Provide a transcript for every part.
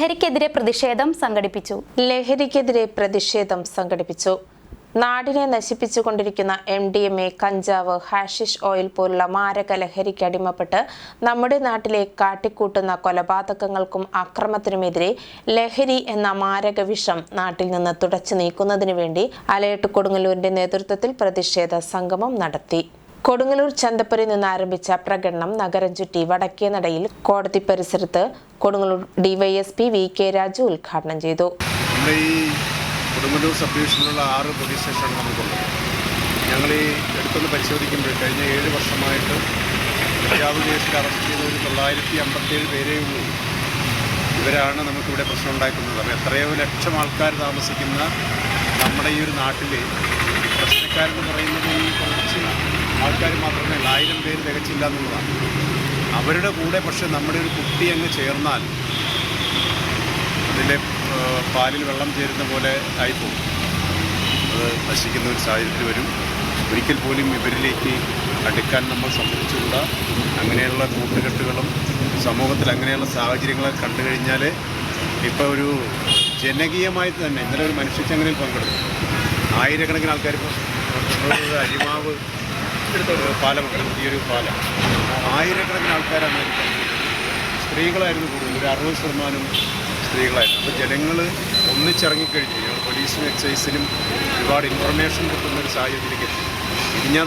ലഹരിക്കെതിരെ പ്രതിഷേധം സംഘടിപ്പിച്ചു. ലഹരിക്കെതിരെ പ്രതിഷേധം സംഘടിപ്പിച്ചു. നാടിനെ നശിപ്പിച്ചുകൊണ്ടിരിക്കുന്ന എം ഡി എം എ കഞ്ചാവ് ഹാഷിഷ് ഓയിൽ പോലുള്ള മാരക ലഹരിക്ക് അടിമപ്പെട്ട് നമ്മുടെ നാട്ടിലെ കാട്ടിക്കൂട്ടുന്ന കൊലപാതകങ്ങൾക്കും അക്രമത്തിനുമെതിരെ ലഹരി എന്ന മാരക വിഷം നാട്ടിൽ നിന്ന് തുടച്ചു നീക്കുന്നതിനു വേണ്ടി അലയട്ട് കൊടുങ്ങല്ലൂരിന്റെ നേതൃത്വത്തിൽ പ്രതിഷേധ സംഗമം നടത്തി. കൊടുങ്ങല്ലൂർ ചന്തപ്പുരയിൽ നിന്ന് ആരംഭിച്ച പ്രകടനം നഗരം ചുറ്റി വടക്കേ നടയിൽ കോടതി പരിസരത്ത് Kodungallur DYSP V K Raju ഉദ്ഘാടനം ചെയ്തു. ഈ കൊടുങ്ങല്ലൂർ സബ് ഡിവിഷനിലുള്ള ആറ് പോലീസ് സ്റ്റേഷനാണ് നമുക്കുള്ളത് ഞങ്ങൾ ഈ എടുത്തൊന്ന് പരിശോധിക്കുമ്പോൾ കഴിഞ്ഞ ഏഴ് വർഷമായിട്ട് പഞ്ചാബ് കേസിൽ അറസ്റ്റ് ചെയ്ത ഒരു തൊള്ളായിരത്തി അമ്പത്തേഴ് പേരേ ഉള്ളൂ. ഇവരാണ് നമുക്കിവിടെ പ്രശ്നം ഉണ്ടാക്കുന്നത്. അപ്പോൾ എത്രയോ ലക്ഷം ആൾക്കാർ താമസിക്കുന്ന നമ്മുടെ ഈ ഒരു നാട്ടിൽ പ്രശ്നക്കാരെന്ന് പറയുന്നത് ഈ കുറച്ച് ആൾക്കാർ മാത്രമേ ആയിരം പേര് തികച്ചില്ല എന്നുള്ളതാണ്. അവരുടെ കൂടെ പക്ഷെ നമ്മുടെ ഒരു കുട്ടി അങ്ങ് ചേർന്നാൽ അതിന്റെ പാലിൽ വെള്ളം ചേരുന്ന പോലെ ആയിപ്പോകും. അത് നശിക്കുന്ന ഒരു സാഹചര്യത്തിൽ വരും. ഒരിക്കൽ പോലും ഇവരിലേക്ക് അടുക്കാൻ നമ്മൾ സമ്മതിച്ചുകൂടാ അങ്ങനെയുള്ള കൂട്ടുകെട്ടുകളും സമൂഹത്തിൽ അങ്ങനെയുള്ള സാഹചര്യങ്ങളെ കണ്ടു കഴിഞ്ഞാൽ ഇപ്പോൾ ഒരു ജനകീയമായി തന്നെ ഇന്നലെ ഒരു മനുഷ്യച്ചങ്ങനയിൽ പങ്കെടുത്തു. ആയിരക്കണക്കിന് ആൾക്കാർ അരിമാവ് പാലമുണ്ട്. പുതിയൊരു പാലം. ആയിരക്കണക്കിന് ആൾക്കാരാണ് സ്ത്രീകളായിരുന്നു കൂടുതൽ ഒരു അറുപത് ശതമാനം സ്ത്രീകളായിരുന്നു. അപ്പോൾ ജനങ്ങൾ ഒന്നിച്ചിറങ്ങിക്കഴിഞ്ഞു. പോലീസിനും എക്സൈസിനും ഒരുപാട് ഇൻഫർമേഷൻ കിട്ടുന്ന ഒരു സാഹചര്യത്തിൽ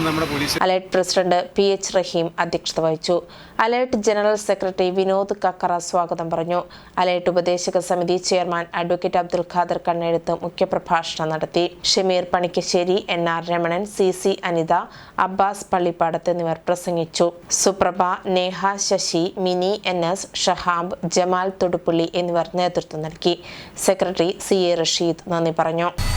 നമ്മുടെ police Alert president P H Raheem അധ്യക്ഷത വഹിച്ചു. Alert general secretary Vinod Kakkara സ്വാഗതം പറഞ്ഞു. അലേർട്ട് ഉപദേശക സമിതി ചെയർമാൻ അഡ്വക്കേറ്റ് അബ്ദുൽ ഖാദർ കണ്ണെഴുത്ത് മുഖ്യപ്രഭാഷണം നടത്തി. Shameer Panikkassery N R Ramanan C C Anitha Abbas Pallipadath എന്നിവർ പ്രസംഗിച്ചു. സുപ്രഭ നേഹ ശശി മിനി എൻ എസ് ഷഹാബ് ജമാൽ തൊടുപ്പുള്ളി എന്നിവർ നേതൃത്വം നൽകി. സെക്രട്ടറി സി എ റഷീദ് നന്ദി പറഞ്ഞു.